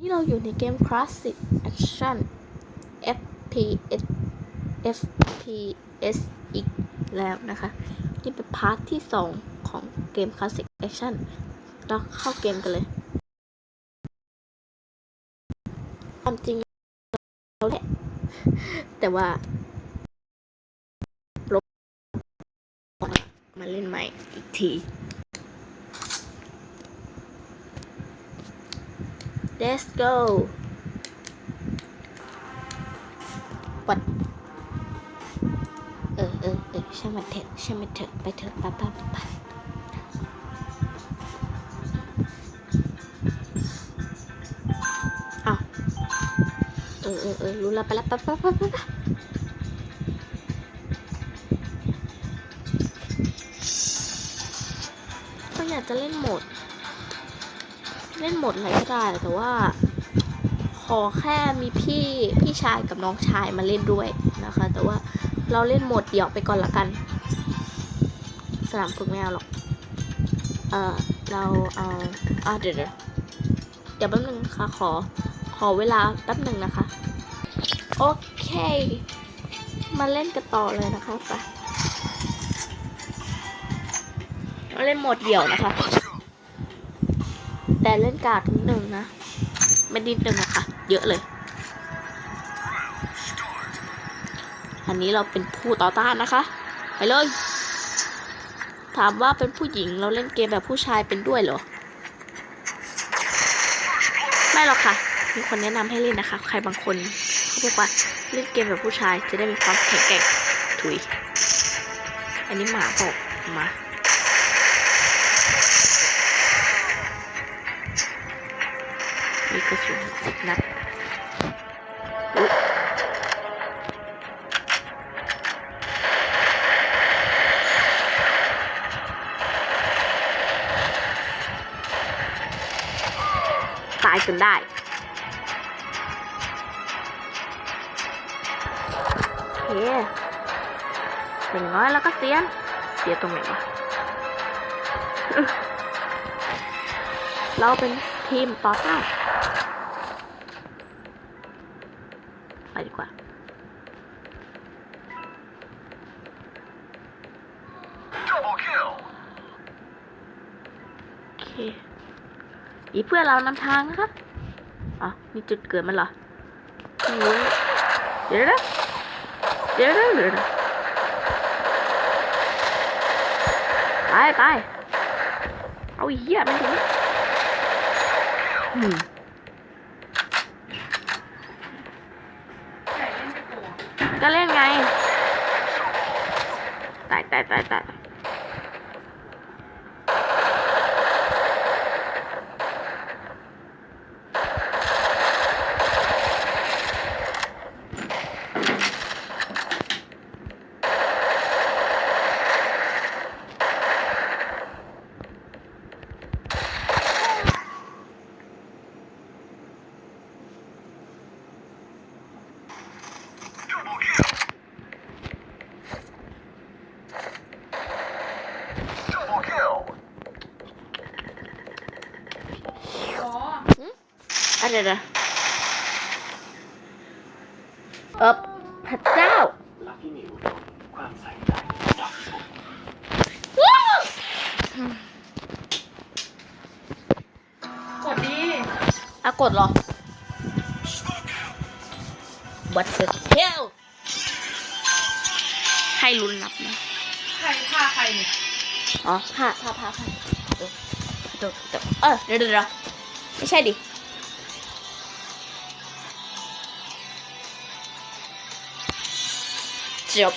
นี่เราอยู่ในเกม Classic Action FPS FPS อีกแล้วนะคะ นี่เป็นพาร์ทที่ 2 ของเกม Classic Action เราเข้าเกมกันเลยความจริงเราแหละแต่ว่าลบมาเล่นใหม่อีกที Let's go ปัดเออเออเออช่างมันเถอะช่างมันเถอะไปเถอะไปไปไปไปอ้าเออเออเออรู้แล้วไปแล้วไปไปไปไปไปก็อยากจะเล่นโหมด เล่นหมดอะไรก็ได้แต่ว่า ขอแค่มีพี่พี่ชายกับน้องชายมาเล่นด้วยนะคะ แต่ว่าเราเล่นหมดเดี่ยวไปก่อนละกัน สนามฝึกไม่เอาหรอก เออเราเอาอะเดี๋ยวเดี๋ยวเดี๋ยวแป๊บนึงค่ะขอขอเวลาแป๊บนึงนะคะ โอเค มาเล่นกันต่อเลยนะคะไปเราเล่นหมดเดี่ยวนะคะ แต่เล่นการ์ดนิดนึงนะ ไม่นิดนึงอะค่ะ เยอะเลย อันนี้เราเป็นผู้ต่อต้านนะคะ ไปเลย ถามว่าเป็นผู้หญิงเราเล่นเกมแบบผู้ชายเป็นด้วยเหรอ ไม่หรอกค่ะ มีคนแนะนำให้เล่นนะคะ ใครบางคนเขาบอกว่าเล่นเกมแบบผู้ชายจะได้มีความแข็งแกร่งถุย อันนี้หมาบอกมา กระสุนสิบนัดอุ๊ยตายจนได้โอเคอย่างน้อยแล้วก็เสียน เสียตรงไหนวะ เราเป็น ทีมต่อต้านไปดีกว่า Double kill. โอเคอีเพื่อนเรานำทางนะคะอ๋อมีจุดเกิดมันเหรอไม่รู้เดี๋ยวนะเดี๋ยวนะเดี๋ยวนะไปไปเอาอีเหี้ยมันถึง อืมก็เล่นไง ตายตายตายตาย อะไรนะเออพระเจ้า Lucky New ความใส่ใจกดดีอากดเหรอ What the hell ให้ลุ้นนับนะ ใครฆ่าใครเนี่ย อ๋อผ้าผ้าผ้าผ้า เดี๋ยวเดี๋ยวเดี๋ย